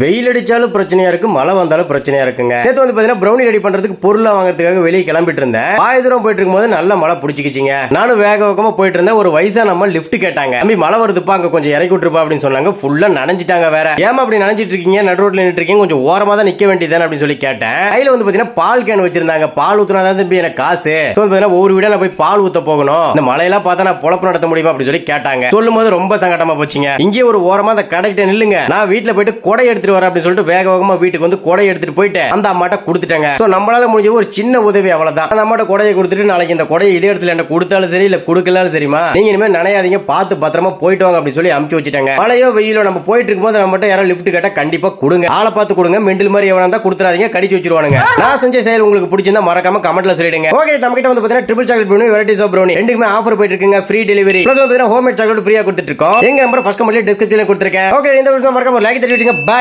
வெயில் அடிச்சாலும் பிரச்சனையா இருக்கு மழை வந்தாலும் பிரச்சனையா இருக்குங்க. நேத்து வந்து பாத்தீங்கன்னா ப்ரௌனி ரெடி பண்றதுக்கு பொருளை வாங்குறதுக்காக வெளியே கிளம்பிட்டு இருந்தேன். பாய தூரம் போயிட்டு இருக்கும்போது நல்ல மழை பிடிச்சிக்கிச்சிங்க. நானும் வேக வேகமா போயிட்டு இருந்தேன். ஒரு வயசான அம்மா லிஃப்ட் கேட்டாங்க. தம்பி மழை வருதுப்பா அங்க கொஞ்சம் இறக்கி விட்டுருப்பா அப்படின்னு சொன்னாங்க. ஃபுல்லா நனைஞ்சிட்டாங்க வேற. ஏமா அப்படி நனைஞ்சிட்டு இருக்கீங்க? நடு ரோட்ல நின்று இருக்கீங்க. கொஞ்சம் ஓரமா தான் நிக்க வேண்டியதானே அப்படின்னு சொல்லி கேட்டேன். கையில வந்து பாத்தீங்கன்னா பால் கேன் வச்சிருந்தாங்க. பால் ஊத்துனா தான் தம்பி எனக்கு காசு. பாத்தீங்கன்னா ஒவ்வொரு வீடா நான் போய் பால் ஊத்த போகணும். இந்த மழையெல்லாம் பார்த்தா நான் பொழப்பு நடத்த முடியுமா அப்படின்னு சொல்லி கேட்டாங்க. சொல்லும் போது ரொம்ப சங்கடமா போச்சுங்க. இங்கே ஒரு ஓரமா அந்த கடைக்கிட்ட நில்லுங்க. நான் வீட்டுல போயிட்டு கொடை எடுத்துட்டு வரேன் அப்படின்னு சொல்லிட்டு வேக வேகமா வீட்டுக்கு வந்து கொடை எடுத்துட்டு போயிட்டு அந்த அம்மாட்ட கொடுத்துட்டாங்க. சோ நம்மளால முடிஞ்ச ஒரு சின்ன உதவி அவ்வளவுதான். அந்த அம்மாட்ட கொடையை கொடுத்துட்டு நாளைக்கு இந்த கொடையை இதே இடத்துல என்ன கொடுத்தாலும் சரி இல்ல கொடுக்கலாலும் சரிமா நீங்க இனிமே நனையாதீங்க பார்த்து பத்திரமா போயிட்டு வாங்க அப்படின்னு சொல்லி அமுச்சு வச்சுட்டாங்க. மழையோ வெயிலோ நம்ம போயிட்டு இருக்கும்போது நம்மகிட்ட யாரோ லிஃப்ட் கேட்டா கண்டிப்பா கொடுங்க. ஆளை பார்த்து கொடுங்க. மெண்டில் மாதிரி எவனா இருந்தா கொடுத்துறாதீங்க கடிச்சு வச்சிருவானுங்க. நான் செஞ்ச செயல் உங்களுக்கு பிடிச்சிருந்தா மறக்காம கமெண்ட்ல சொல்லிடுங்க. ஓகே நம்ம கிட்ட வந்து பாத்தீங்கன்னா triple chocolate brownie varieties of brownie ரெண்டுக்குமே ஆஃபர் போயிட்டு இருக்குங்க. ஃப்ரீ டெலிவரி ப்ளஸ் வந்து ஹோம் மேட் சாக்லேட் ஃப்ரீயா கொடுத்துட்டு இருக்கோம். எங்க நம்பர் ஃபர்ஸ்ட் கமெண்ட்ல டிஸ்கிரிப்ஷன்ல கொடுத்துருக்கேன். ஓகே இந்த வருஷம் மறக்காம லைக் தட்டி விட்டுங்க பை